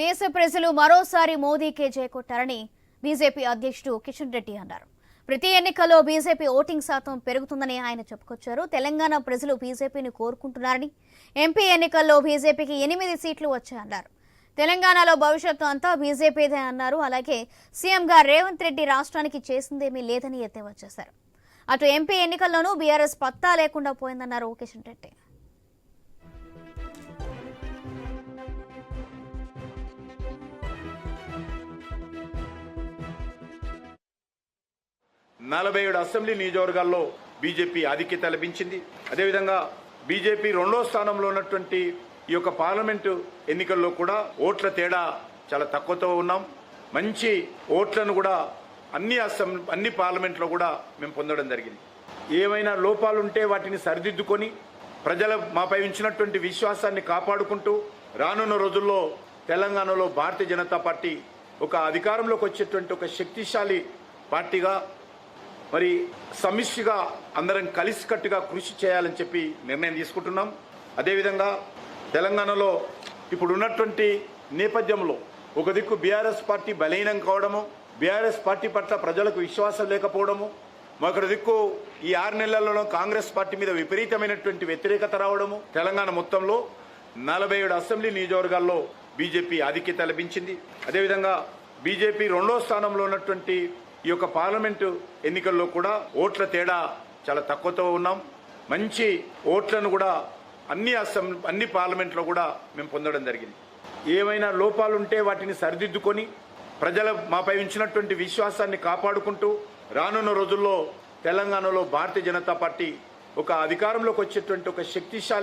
దేశ ప్రజలు మరోసారి మోదీకే చేకొట్టారని బీజేపీ అధ్యక్షుడు కిషన్ రెడ్డి అన్నారు. ప్రతి ఎన్నికల్లో బీజేపీ ఓటింగ్ శాతం పెరుగుతుందని ఆయన చెప్పుకొచ్చారు. తెలంగాణ ప్రజలు బీజేపీని కోరుకుంటున్నారని ఎంపీ ఎన్నికల్లో బీజేపీకి ఎనిమిది సీట్లు వచ్చాయన్నారు. తెలంగాణలో భవిష్యత్తు అంతా బీజేపీదే అన్నారు. అలాగే సీఎంగా రేవంత్ రెడ్డి రాష్ట్రానికి చేసిందేమీ లేదని ఎద్దేవా చేశారు. అటు ఎంపీ ఎన్నికల్లోనూ బీఆర్ఎస్ పత్తా లేకుండా పోయిందన్నారు కిషన్ రెడ్డి. నలభై ఏడు అసెంబ్లీ నియోజకవర్గాల్లో బీజేపీ ఆధిక్యత లభించింది. అదేవిధంగా బీజేపీ రెండో స్థానంలో ఉన్నటువంటి ఈ యొక్క పార్లమెంటు ఎన్నికల్లో కూడా ఓట్ల తేడా చాలా తక్కువతో ఉన్నాం. మంచి ఓట్లను కూడా అన్ని అసెంబ్లీ అన్ని పార్లమెంట్లో కూడా మేము పొందడం జరిగింది. ఏమైనా లోపాలుంటే వాటిని సరిదిద్దుకొని ప్రజల మాపై ఉంచినటువంటి విశ్వాసాన్ని కాపాడుకుంటూ రానున్న రోజుల్లో తెలంగాణలో భారతీయ జనతా పార్టీ ఒక అధికారంలోకి వచ్చేటువంటి ఒక శక్తిశాలి పార్టీగా మరి సమిష్టిగా అందరం కలిసికట్టుగా కృషి చేయాలని చెప్పి నిర్ణయం తీసుకుంటున్నాం. అదేవిధంగా తెలంగాణలో ఇప్పుడు ఉన్నటువంటి నేపథ్యంలో ఒక దిక్కు బీఆర్ఎస్ పార్టీ బలహీనం కావడము బీఆర్ఎస్ పార్టీ పట్ల ప్రజలకు విశ్వాసం లేకపోవడము మరొక దిక్కు ఈ ఆరు నెలలలో కాంగ్రెస్ పార్టీ మీద విపరీతమైనటువంటి వ్యతిరేకత రావడము తెలంగాణ మొత్తంలో నలభై ఏడు అసెంబ్లీ నియోజకవర్గాల్లో బీజేపీ ఆధిక్యత లభించింది. అదేవిధంగా బీజేపీ రెండో స్థానంలో ఉన్నటువంటి ఈ యొక్క పార్లమెంటు ఎన్నికల్లో కూడా ఓట్ల తేడా చాలా తక్కువతో ఉన్నాం. మంచి ఓట్లను కూడా అన్ని అసెంబ్లీ అన్ని పార్లమెంట్లో కూడా మేము పొందడం జరిగింది. ఏమైనా లోపాలుంటే వాటిని సరిదిద్దుకొని ప్రజల మాపై ఉంచినటువంటి విశ్వాసాన్ని కాపాడుకుంటూ రానున్న రోజుల్లో తెలంగాణలో భారతీయ జనతా పార్టీ ఒక అధికారంలోకి వచ్చేటువంటి ఒక శక్తిశాలి